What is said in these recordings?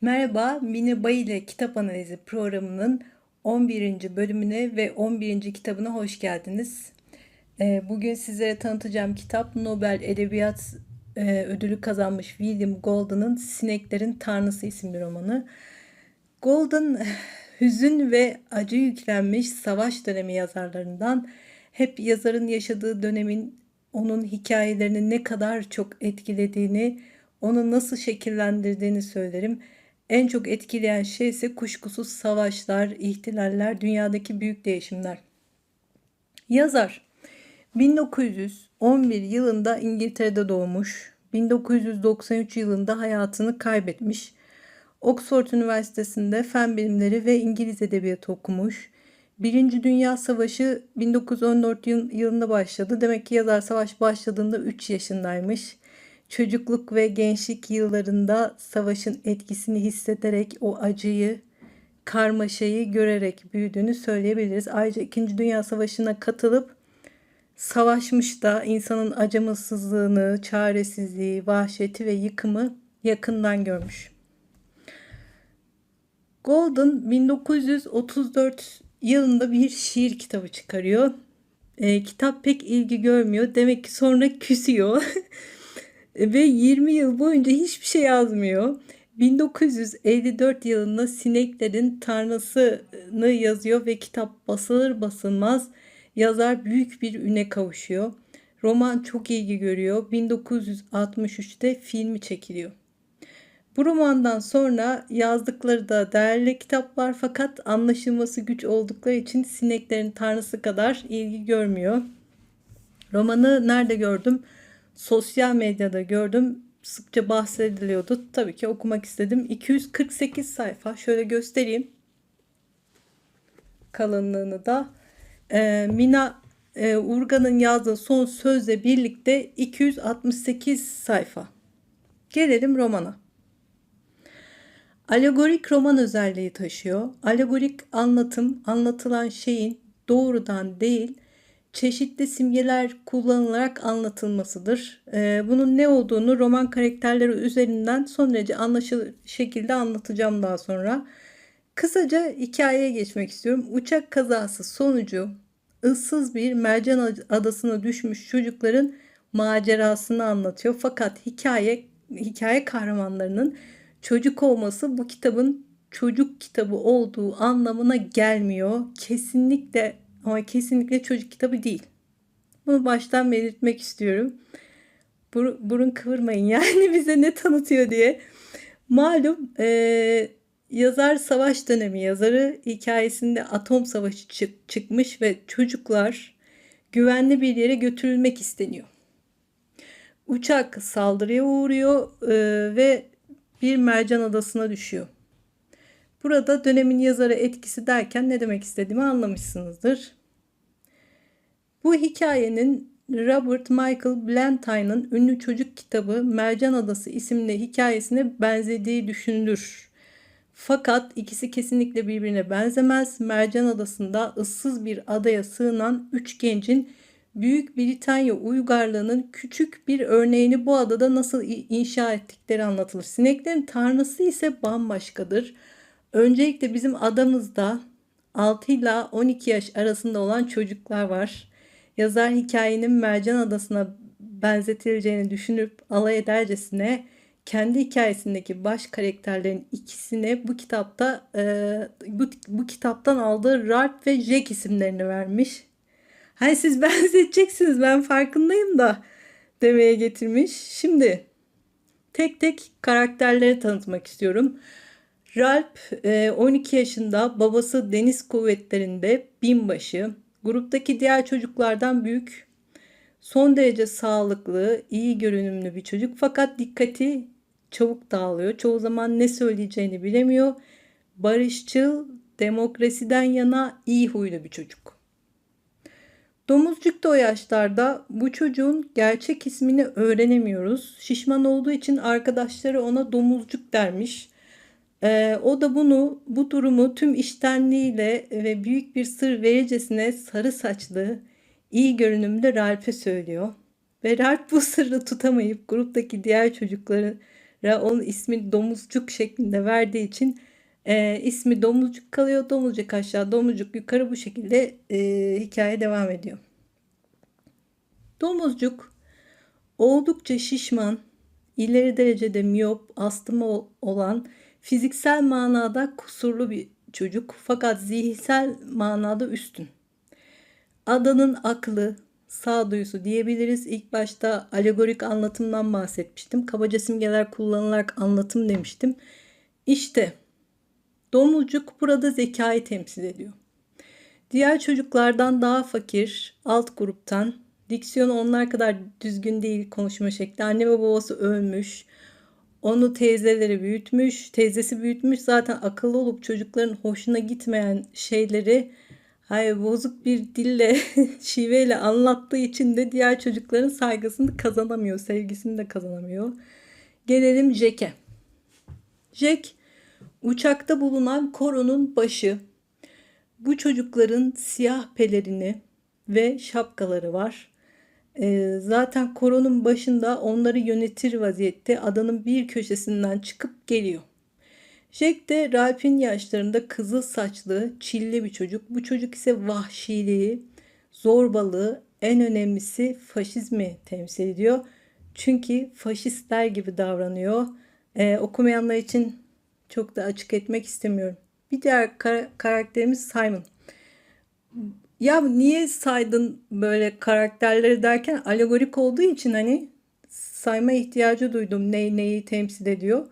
Merhaba, Mine Bay ile Kitap Analizi programının 11. bölümüne ve 11. kitabına hoş geldiniz. Ee, Bugün sizlere tanıtacağım kitap Nobel Edebiyat e, Ödülü kazanmış William Golden'ın Sineklerin Tanrısı isimli romanı. Golden hüzün ve acı yüklenmiş savaş dönemi yazarlarından hep yazarın yaşadığı dönemin onun hikayelerini ne kadar çok etkilediğini, onu nasıl şekillendirdiğini söylerim. En çok etkileyen şey ise kuşkusuz savaşlar, ihtilaller, dünyadaki büyük değişimler. Yazar 1911 yılında İngiltere'de doğmuş. 1993 yılında hayatını kaybetmiş. Oxford Üniversitesi'nde fen bilimleri ve İngiliz edebiyatı okumuş. Birinci Dünya Savaşı 1914 yıl- yılında başladı. Demek ki yazar savaş başladığında 3 yaşındaymış. Çocukluk ve gençlik yıllarında savaşın etkisini hissederek o acıyı, karmaşayı görerek büyüdüğünü söyleyebiliriz. Ayrıca 2. Dünya Savaşı'na katılıp savaşmış da insanın acımasızlığını, çaresizliği, vahşeti ve yıkımı yakından görmüş. Golden 1934 yılında bir şiir kitabı çıkarıyor. E, kitap pek ilgi görmüyor. Demek ki sonra küsüyor. Ve 20 yıl boyunca hiçbir şey yazmıyor. 1954 yılında Sineklerin Tanrısı'nı yazıyor ve kitap basılır basılmaz yazar büyük bir üne kavuşuyor. Roman çok ilgi görüyor. 1963'te filmi çekiliyor. Bu romandan sonra yazdıkları da değerli kitaplar fakat anlaşılması güç oldukları için Sineklerin Tanrısı kadar ilgi görmüyor. Romanı nerede gördüm? Sosyal medyada gördüm. Sıkça bahsediliyordu. Tabii ki okumak istedim. 248 sayfa. Şöyle göstereyim. Kalınlığını da. Ee, Mina e, Urgan'ın yazdığı son sözle birlikte 268 sayfa. Gelelim romana. Alegorik roman özelliği taşıyor. Alegorik anlatım anlatılan şeyin doğrudan değil çeşitli simgeler kullanılarak anlatılmasıdır. Ee, bunun ne olduğunu roman karakterleri üzerinden son derece anlaşılır şekilde anlatacağım daha sonra. Kısaca hikayeye geçmek istiyorum. Uçak kazası sonucu ıssız bir mercan adasına düşmüş çocukların macerasını anlatıyor. Fakat hikaye hikaye kahramanlarının çocuk olması bu kitabın çocuk kitabı olduğu anlamına gelmiyor. Kesinlikle ama kesinlikle çocuk kitabı değil. Bunu baştan belirtmek istiyorum. Bur- burun kıvırmayın yani bize ne tanıtıyor diye. Malum e, yazar savaş dönemi yazarı hikayesinde atom savaşı çık- çıkmış ve çocuklar güvenli bir yere götürülmek isteniyor. Uçak saldırıya uğruyor e, ve bir mercan adasına düşüyor. Burada dönemin yazarı etkisi derken ne demek istediğimi anlamışsınızdır. Bu hikayenin Robert Michael Blantyne'ın ünlü çocuk kitabı Mercan Adası isimli hikayesine benzediği düşünülür. Fakat ikisi kesinlikle birbirine benzemez. Mercan Adası'nda ıssız bir adaya sığınan üç gencin Büyük Britanya uygarlığının küçük bir örneğini bu adada nasıl inşa ettikleri anlatılır. Sineklerin tanrısı ise bambaşkadır. Öncelikle bizim adamızda 6 ile 12 yaş arasında olan çocuklar var. Yazar hikayenin Mercan Adası'na benzetileceğini düşünüp alay edercesine kendi hikayesindeki baş karakterlerin ikisine bu kitapta e, bu, bu kitaptan aldığı Ralph ve Jack isimlerini vermiş. Hani siz benzeteceksiniz ben farkındayım da demeye getirmiş. Şimdi tek tek karakterleri tanıtmak istiyorum. Ralp 12 yaşında babası deniz kuvvetlerinde binbaşı. Gruptaki diğer çocuklardan büyük. Son derece sağlıklı, iyi görünümlü bir çocuk fakat dikkati çabuk dağılıyor. Çoğu zaman ne söyleyeceğini bilemiyor. Barışçıl, demokrasiden yana iyi huylu bir çocuk. Domuzcuk da o yaşlarda bu çocuğun gerçek ismini öğrenemiyoruz. Şişman olduğu için arkadaşları ona domuzcuk dermiş. Ee, o da bunu, bu durumu tüm iştenliğiyle ve büyük bir sır vericesine sarı saçlı, iyi görünümlü Ralph'e söylüyor. Ve Ralph bu sırrı tutamayıp gruptaki diğer çocukları Ra onun ismi domuzcuk şeklinde verdiği için e, ismi domuzcuk kalıyor. Domuzcuk aşağı, domuzcuk yukarı bu şekilde e, hikaye devam ediyor. Domuzcuk oldukça şişman, ileri derecede miyop, astımı olan, fiziksel manada kusurlu bir çocuk fakat zihinsel manada üstün. Adanın aklı, sağduyusu diyebiliriz. İlk başta alegorik anlatımdan bahsetmiştim. Kabaca simgeler kullanılarak anlatım demiştim. İşte domuzcuk burada zekayı temsil ediyor. Diğer çocuklardan daha fakir, alt gruptan, diksiyonu onlar kadar düzgün değil konuşma şekli. Anne ve babası ölmüş. Onu teyzeleri büyütmüş, teyzesi büyütmüş. Zaten akıllı olup çocukların hoşuna gitmeyen şeyleri hayır bozuk bir dille, şiveyle anlattığı için de diğer çocukların saygısını kazanamıyor, sevgisini de kazanamıyor. Gelelim Jack'e. Jack uçakta bulunan koronun başı. Bu çocukların siyah pelerini ve şapkaları var. Ee, zaten koronun başında onları yönetir vaziyette adanın bir köşesinden çıkıp geliyor. Jack de Ralph'in yaşlarında kızıl saçlı, çilli bir çocuk. Bu çocuk ise vahşiliği, zorbalığı, en önemlisi faşizmi temsil ediyor. Çünkü faşistler gibi davranıyor. Ee, okumayanlar için çok da açık etmek istemiyorum. Bir diğer kar- karakterimiz Simon. Ya niye saydın böyle karakterleri derken alegorik olduğu için hani sayma ihtiyacı duydum ne neyi temsil ediyor.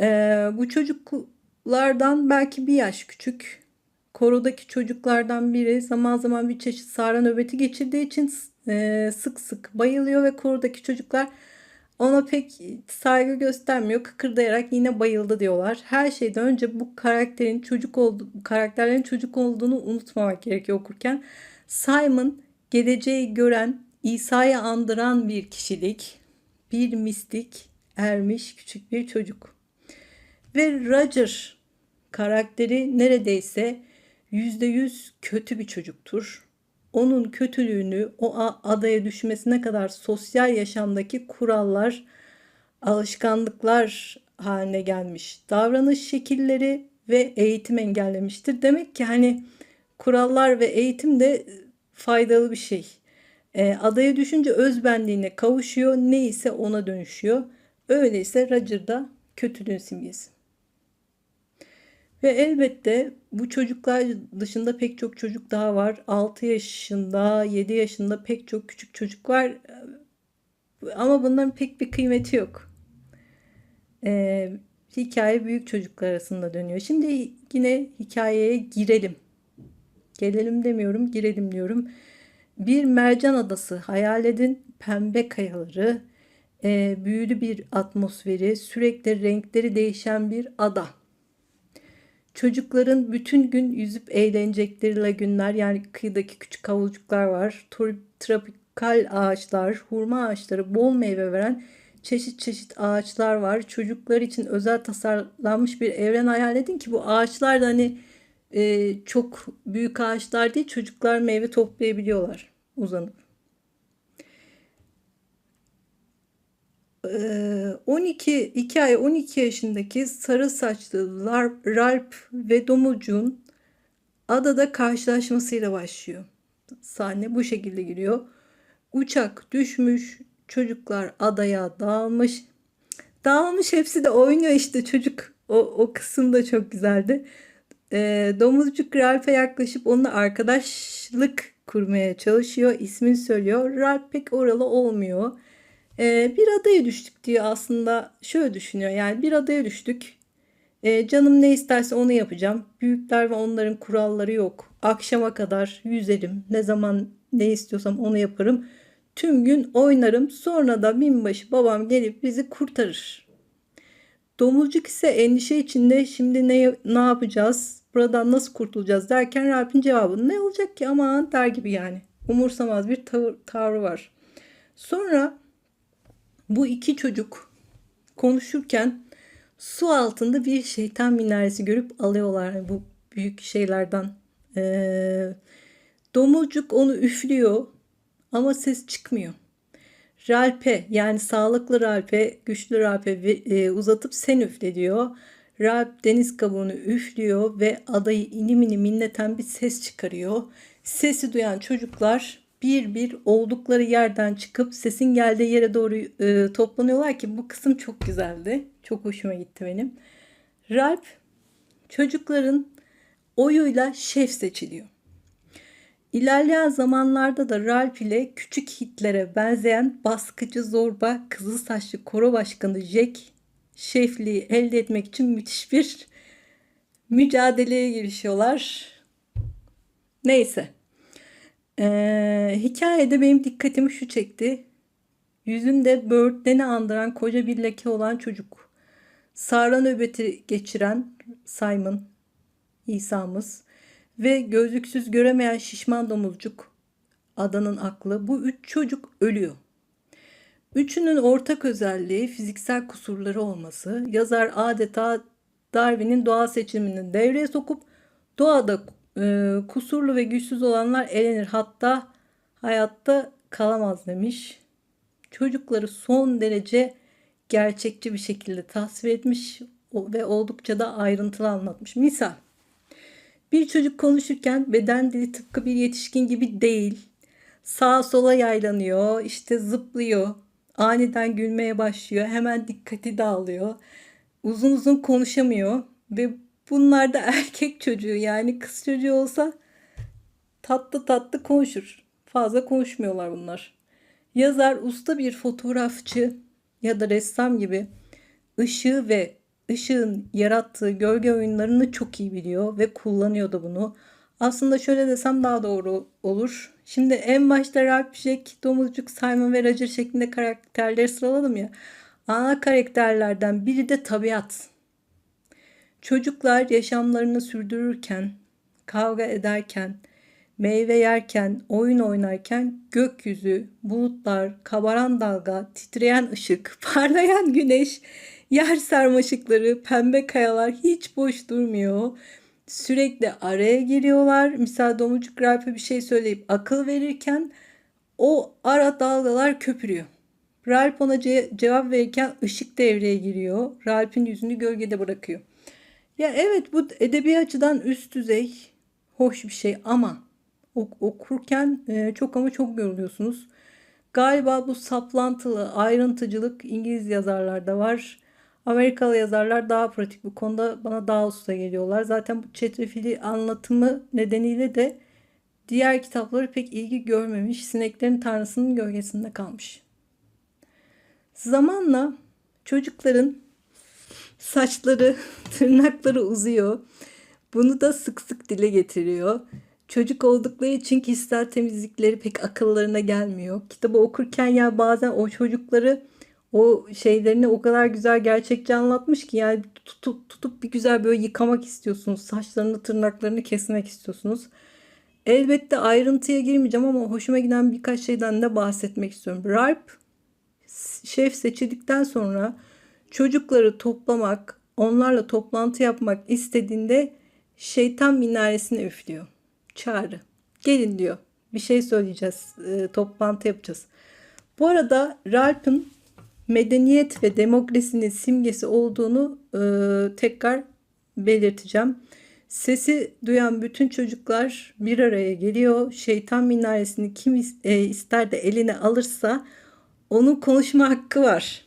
Ee, bu çocuklardan belki bir yaş küçük. Korodaki çocuklardan biri zaman zaman bir çeşit sara nöbeti geçirdiği için e, sık sık bayılıyor ve korodaki çocuklar ona pek saygı göstermiyor. Kıkırdayarak yine bayıldı diyorlar. Her şeyden önce bu karakterin çocuk oldu, karakterlerin çocuk olduğunu unutmamak gerekiyor okurken. Simon geleceği gören, İsa'yı andıran bir kişilik, bir mistik, ermiş küçük bir çocuk. Ve Roger karakteri neredeyse yüzde yüz kötü bir çocuktur onun kötülüğünü o adaya düşmesine kadar sosyal yaşamdaki kurallar, alışkanlıklar haline gelmiş. Davranış şekilleri ve eğitim engellemiştir. Demek ki hani kurallar ve eğitim de faydalı bir şey. E, adaya düşünce özbenliğine kavuşuyor. Neyse ona dönüşüyor. Öyleyse Roger da kötülüğün simgesi. Ve elbette bu çocuklar dışında pek çok çocuk daha var. 6 yaşında, 7 yaşında pek çok küçük çocuk var. Ama bunların pek bir kıymeti yok. Ee, hikaye büyük çocuklar arasında dönüyor. Şimdi yine hikayeye girelim. Gelelim demiyorum, girelim diyorum. Bir mercan adası hayal edin. Pembe kayaları, e, büyülü bir atmosferi, sürekli renkleri değişen bir ada. Çocukların bütün gün yüzüp eğlenecekleri lagünler yani kıyıdaki küçük havuçluklar var. Tropikal ağaçlar, hurma ağaçları, bol meyve veren çeşit çeşit ağaçlar var. Çocuklar için özel tasarlanmış bir evren hayal edin ki bu ağaçlar da hani e, çok büyük ağaçlar değil çocuklar meyve toplayabiliyorlar uzanıp. 12 2 ay 12 yaşındaki sarı saçlı Ralp ve Domuzcuğun adada karşılaşmasıyla başlıyor. Sahne bu şekilde giriyor. Uçak düşmüş, çocuklar adaya dağılmış. Dağılmış hepsi de oynuyor işte çocuk. O, o kısım da çok güzeldi. E, domuzcuk Ralph'e yaklaşıp onunla arkadaşlık kurmaya çalışıyor. İsmini söylüyor. Ralph pek oralı olmuyor. Ee, bir adaya düştük diye aslında şöyle düşünüyor. Yani bir adaya düştük. Ee, canım ne isterse onu yapacağım. Büyükler ve onların kuralları yok. Akşama kadar yüzerim. Ne zaman ne istiyorsam onu yaparım. Tüm gün oynarım. Sonra da binbaşı babam gelip bizi kurtarır. Domuzcuk ise endişe içinde şimdi ne, ne yapacağız? Buradan nasıl kurtulacağız derken Ralph'in cevabı ne olacak ki aman der gibi yani. Umursamaz bir tavır, tavrı var. Sonra bu iki çocuk konuşurken su altında bir şeytan minaresi görüp alıyorlar bu büyük şeylerden. Ee, domuzcuk onu üflüyor ama ses çıkmıyor. Ralp'e yani sağlıklı Ralp'e, güçlü Ralp'e e, uzatıp sen üfle diyor. Ralp deniz kabuğunu üflüyor ve adayı inim inim inleten bir ses çıkarıyor. Sesi duyan çocuklar bir bir oldukları yerden çıkıp sesin geldiği yere doğru e, toplanıyorlar ki bu kısım çok güzeldi. Çok hoşuma gitti benim. Ralp çocukların oyuyla şef seçiliyor. İlerleyen zamanlarda da Ralph ile küçük Hitler'e benzeyen baskıcı zorba kızıl saçlı koro başkanı Jack şefliği elde etmek için müthiş bir mücadeleye girişiyorlar. Neyse. Ee, hikayede benim dikkatimi şu çekti. Yüzünde böğürtleni andıran koca bir leke olan çocuk. Sara nöbeti geçiren Simon İsa'mız ve gözlüksüz göremeyen şişman domuzcuk adanın aklı bu üç çocuk ölüyor. Üçünün ortak özelliği fiziksel kusurları olması. Yazar adeta Darwin'in doğa seçimini devreye sokup doğada e, kusurlu ve güçsüz olanlar elenir hatta hayatta kalamaz demiş. Çocukları son derece gerçekçi bir şekilde tasvir etmiş ve oldukça da ayrıntılı anlatmış. Misal bir çocuk konuşurken beden dili tıpkı bir yetişkin gibi değil. Sağa sola yaylanıyor, işte zıplıyor. Aniden gülmeye başlıyor. Hemen dikkati dağılıyor. Uzun uzun konuşamıyor ve bunlar da erkek çocuğu yani kız çocuğu olsa tatlı tatlı konuşur. Fazla konuşmuyorlar bunlar. Yazar usta bir fotoğrafçı ya da ressam gibi ışığı ve ışığın yarattığı gölge oyunlarını çok iyi biliyor ve kullanıyor da bunu. Aslında şöyle desem daha doğru olur. Şimdi en başta Ralph, Jack, Domuzcuk, Simon ve Roger şeklinde karakterleri sıraladım ya. Ana karakterlerden biri de tabiat. Çocuklar yaşamlarını sürdürürken, kavga ederken, meyve yerken, oyun oynarken gökyüzü, bulutlar, kabaran dalga, titreyen ışık, parlayan güneş, yer sarmaşıkları, pembe kayalar hiç boş durmuyor. Sürekli araya giriyorlar. Misal domuzcuk Ralph'e bir şey söyleyip akıl verirken o ara dalgalar köpürüyor. Ralph ona ce- cevap verirken ışık devreye giriyor. Ralph'in yüzünü gölgede bırakıyor. Ya evet bu edebi açıdan üst düzey hoş bir şey ama ok- okurken e, çok ama çok yoruluyorsunuz. Galiba bu saplantılı ayrıntıcılık İngiliz yazarlarda var. Amerikalı yazarlar daha pratik bu konuda bana daha usta geliyorlar. Zaten bu çetrefilli anlatımı nedeniyle de diğer kitapları pek ilgi görmemiş. Sineklerin Tanrısı'nın gölgesinde kalmış. Zamanla çocukların saçları, tırnakları uzuyor. Bunu da sık sık dile getiriyor. Çocuk oldukları için kişisel temizlikleri pek akıllarına gelmiyor. Kitabı okurken ya bazen o çocukları o şeylerini o kadar güzel gerçekçi anlatmış ki yani tutup tutup bir güzel böyle yıkamak istiyorsunuz. Saçlarını, tırnaklarını kesmek istiyorsunuz. Elbette ayrıntıya girmeyeceğim ama hoşuma giden birkaç şeyden de bahsetmek istiyorum. Ralph şef seçildikten sonra çocukları toplamak, onlarla toplantı yapmak istediğinde şeytan minaresine üflüyor. Çağrı. Gelin diyor. Bir şey söyleyeceğiz. e, toplantı yapacağız. Bu arada Ralph'ın medeniyet ve demokrasinin simgesi olduğunu e, tekrar belirteceğim. Sesi duyan bütün çocuklar bir araya geliyor. Şeytan minaresini kim e, ister de eline alırsa onun konuşma hakkı var.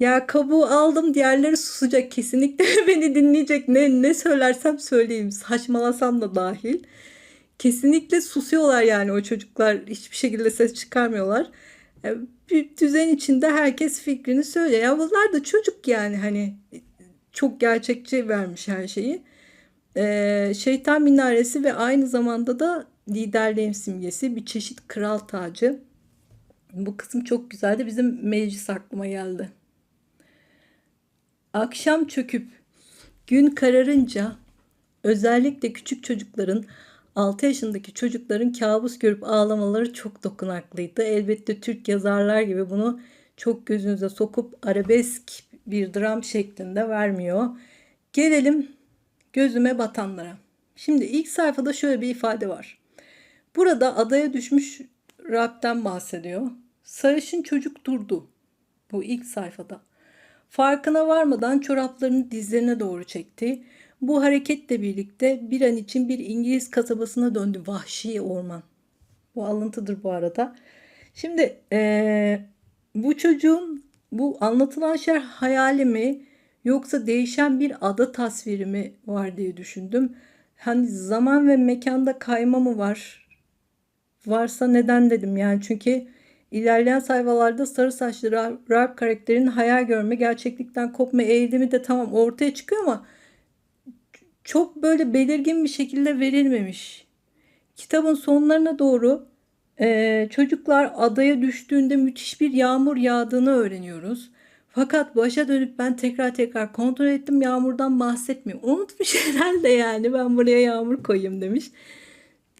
Ya kabuğu aldım diğerleri susacak kesinlikle beni dinleyecek ne ne söylersem söyleyeyim saçmalasam da dahil. Kesinlikle susuyorlar yani o çocuklar hiçbir şekilde ses çıkarmıyorlar. Bir düzen içinde herkes fikrini söylüyor. Ya bunlar da çocuk yani hani çok gerçekçi vermiş her şeyi. Ee, şeytan minaresi ve aynı zamanda da liderliğin simgesi bir çeşit kral tacı. Bu kısım çok güzeldi. Bizim meclis aklıma geldi. Akşam çöküp gün kararınca özellikle küçük çocukların 6 yaşındaki çocukların kabus görüp ağlamaları çok dokunaklıydı. Elbette Türk yazarlar gibi bunu çok gözünüze sokup arabesk bir dram şeklinde vermiyor. Gelelim gözüme batanlara. Şimdi ilk sayfada şöyle bir ifade var. Burada adaya düşmüş Rab'den bahsediyor. Sarışın çocuk durdu. Bu ilk sayfada. Farkına varmadan çoraplarını dizlerine doğru çekti. Bu hareketle birlikte bir an için bir İngiliz kasabasına döndü vahşi orman. Bu alıntıdır bu arada. Şimdi eee, bu çocuğun bu anlatılan şey hayali mi yoksa değişen bir ada tasviri mi var diye düşündüm. Hani zaman ve mekanda kayma mı var? Varsa neden dedim yani çünkü ilerleyen sayfalarda sarı saçlı Ra- Ralph karakterinin hayal görme, gerçeklikten kopma eğilimi de tamam ortaya çıkıyor ama çok böyle belirgin bir şekilde verilmemiş. Kitabın sonlarına doğru eee, çocuklar adaya düştüğünde müthiş bir yağmur yağdığını öğreniyoruz. Fakat başa dönüp ben tekrar tekrar kontrol ettim yağmurdan bahsetmiyor. Unutmuş herhalde yani ben buraya yağmur koyayım demiş.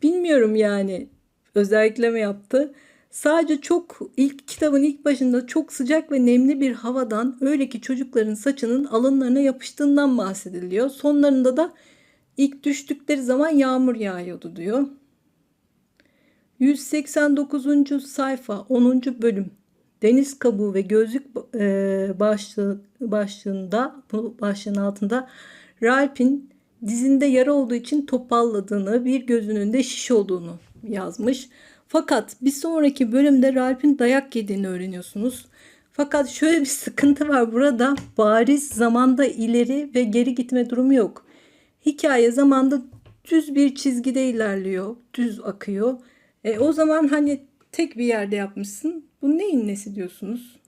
Bilmiyorum yani özellikle mi yaptı. Sadece çok ilk kitabın ilk başında çok sıcak ve nemli bir havadan öyle ki çocukların saçının alınlarına yapıştığından bahsediliyor. Sonlarında da ilk düştükleri zaman yağmur yağıyordu diyor. 189. sayfa 10. bölüm Deniz kabuğu ve gözlük e, başlığı, başlığında başlığın altında Ralph'in dizinde yara olduğu için topalladığını, bir gözünün de şiş olduğunu yazmış. Fakat bir sonraki bölümde Ralph'in dayak yediğini öğreniyorsunuz. Fakat şöyle bir sıkıntı var burada. Bariz zamanda ileri ve geri gitme durumu yok. Hikaye zamanda düz bir çizgide ilerliyor. Düz akıyor. E, o zaman hani tek bir yerde yapmışsın. Bu neyin nesi diyorsunuz?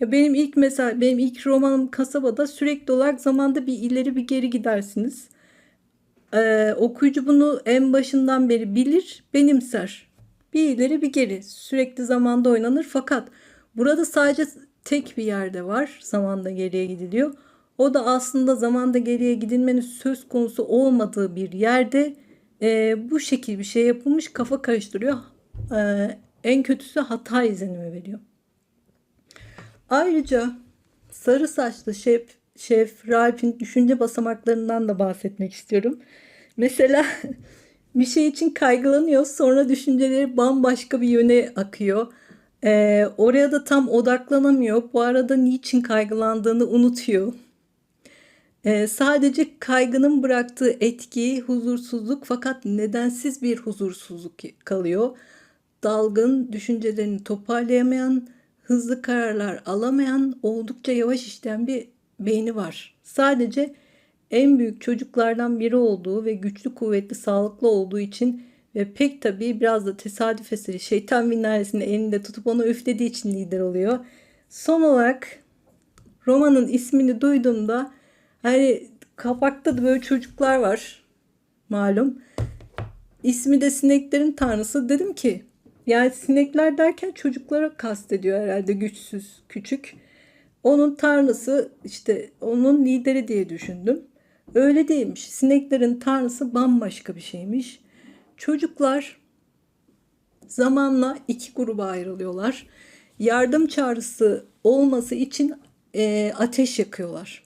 Ya benim ilk mesela benim ilk romanım kasabada sürekli olarak zamanda bir ileri bir geri gidersiniz. Ee, okuyucu bunu en başından beri bilir, benimser. Bir ileri bir geri sürekli zamanda oynanır fakat burada sadece tek bir yerde var zamanda geriye gidiliyor. O da aslında zamanda geriye gidilmenin söz konusu olmadığı bir yerde e, bu şekil bir şey yapılmış kafa karıştırıyor. E, en kötüsü hata izlenimi veriyor. Ayrıca sarı saçlı şef, şef Ralph'in düşünce basamaklarından da bahsetmek istiyorum. Mesela bir şey için kaygılanıyor sonra düşünceleri bambaşka bir yöne akıyor. Ee, oraya da tam odaklanamıyor. Bu arada niçin kaygılandığını unutuyor. Ee, sadece kaygının bıraktığı etki huzursuzluk fakat nedensiz bir huzursuzluk kalıyor. Dalgın, düşüncelerini toparlayamayan, hızlı kararlar alamayan, oldukça yavaş işleyen bir beyni var. Sadece en büyük çocuklardan biri olduğu ve güçlü, kuvvetli, sağlıklı olduğu için ve pek tabii biraz da tesadüf eseri şeytan minaresini elinde tutup onu üflediği için lider oluyor. Son olarak romanın ismini duyduğumda hani kapakta da böyle çocuklar var malum. İsmi de sineklerin tanrısı. Dedim ki yani sinekler derken çocuklara kastediyor herhalde güçsüz, küçük. Onun tanrısı işte onun lideri diye düşündüm. Öyle değilmiş. Sineklerin tanrısı bambaşka bir şeymiş. Çocuklar zamanla iki gruba ayrılıyorlar. Yardım çağrısı olması için e, ateş yakıyorlar.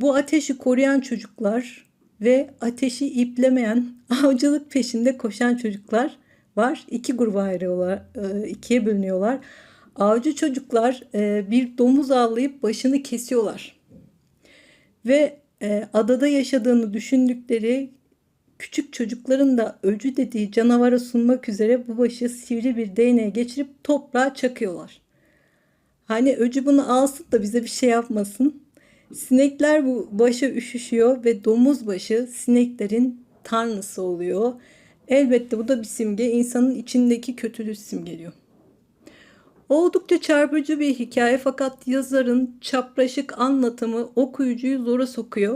Bu ateşi koruyan çocuklar ve ateşi iplemeyen, avcılık peşinde koşan çocuklar var. İki gruba ayrılıyorlar, e, ikiye bölünüyorlar. Avcı çocuklar e, bir domuz avlayıp başını kesiyorlar. Ve e, adada yaşadığını düşündükleri küçük çocukların da öcü dediği canavara sunmak üzere bu başı sivri bir değneğe geçirip toprağa çakıyorlar. Hani öcü bunu alsın da bize bir şey yapmasın. Sinekler bu başa üşüşüyor ve domuz başı sineklerin tanrısı oluyor. Elbette bu da bir simge insanın içindeki kötülüğü simgeliyor. Oldukça çarpıcı bir hikaye fakat yazarın çapraşık anlatımı okuyucuyu zora sokuyor.